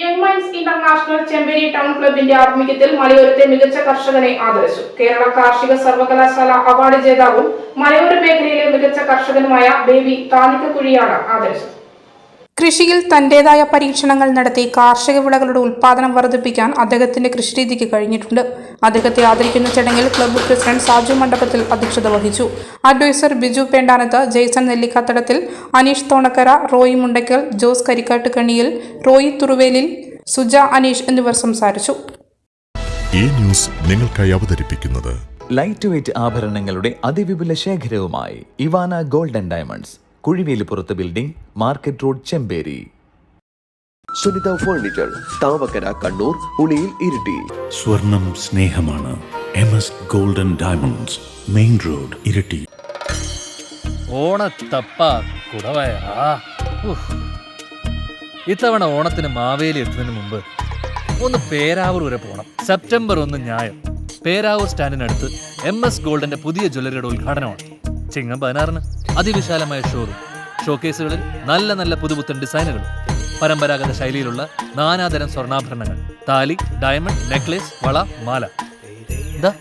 Young minds international Chemperi town ക്ലബിന്റെ ആഭിമുഖ്യത്തിൽ മലയോരത്തെ മികച്ച കർഷകനെ ആദരിച്ചു. കേരള കാർഷിക സർവകലാശാല അവാർഡ് ജേതാവും മലയോര മേഖലയിലെ മികച്ച കർഷകനുമായ ബേബി താനിക്കക്കുഴിയാണ് ആദരിച്ചത്. കൃഷിയിൽ തന്റേതായ പരീക്ഷണങ്ങൾ നടത്തി കാർഷിക വിളകളുടെ ഉൽപാദനം വർദ്ധിപ്പിക്കാൻ അദ്ദേഹത്തിന്റെ കൃഷിരീതിക്ക് കഴിഞ്ഞിട്ടുണ്ട്. അദ്ദേഹത്തെ ആദരിക്കുന്ന ചടങ്ങിൽ ക്ലബ്ബ് പ്രസിഡന്റ് സാജു മണ്ഡപത്തിൽ അധ്യക്ഷത വഹിച്ചു. Adviser Biju Pendanath Jaison Nellikkathadathil Aneesh Thonakkara Roy Mundackal Jose Karikkatt Kaniyil Roy Thuruvelil Suja Aneesh എന്നിവർ സംസാരിച്ചു. ഈ ന്യൂസ് നിങ്ങൾക്കായി അവതരിപ്പിക്കുന്നത് ലൈറ്റ് വെയ്റ്റ് ആഭരണങ്ങളുടെ അതിവിപുല ശേഖരവുമായി Ivana golden diamonds. Kuzhivelippurath building market road Chemperi. Sunitha furniture Thavakkara Kannur Uliyil Iritty. സ്വർണം സ്നേഹമാണ്. M S golden diamonds main road Iritty. ഓണത്തപ്പ കുടവയാ. ഉഫ്. ഇത്തവണ ഓണത്തിന് മാവേലി എത്തുന്നതിന് മുമ്പ് ഒന്ന് പേരാവൂർ വരെ പോകണം സെപ്റ്റംബർ ഒന്ന് ഞായർ. പേരാവൂർ സ്റ്റാൻഡിനടുത്ത് എം എസ് ഗോൾഡിന്റെ പുതിയ ജ്വല്ലറിയുടെ ഉദ്ഘാടനമാണ്. ചിങ്ങം പതിനാറിന്. അതിവിശാലമായ ഷോറൂം ഷോക്കേസുകളിൽ നല്ല നല്ല പുതുപുത്തൻ ഡിസൈനുകൾ പരമ്പരാഗത ശൈലിയിലുള്ള നാനാതരം സ്വർണാഭരണങ്ങൾ. താലി ഡയമണ്ട് നെക്ലേസ് വള മാല. എന്താ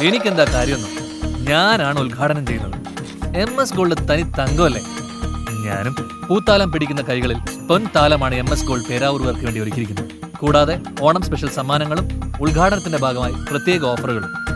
എനിക്കെന്താ കാര്യമൊന്നും? ഞാനാണ് ഉദ്ഘാടനം ചെയ്യുന്നത്. എം എസ് ഗോൾഡ് തനി തങ്കമല്ലേ? ഞാനും പൂത്താലം പിടിക്കുന്ന കൈകളിൽ പൊൻതാലമാണ് എം എസ് ഗോൾഡ് പേരാവൂർവർക്ക് വേണ്ടി ഒരുക്കിയിരിക്കുന്നത്. കൂടാതെ ഓണം സ്പെഷ്യൽ സമ്മാനങ്ങളും ഉദ്ഘാടനത്തിന്റെ ഭാഗമായി പ്രത്യേക ഓഫറുകളും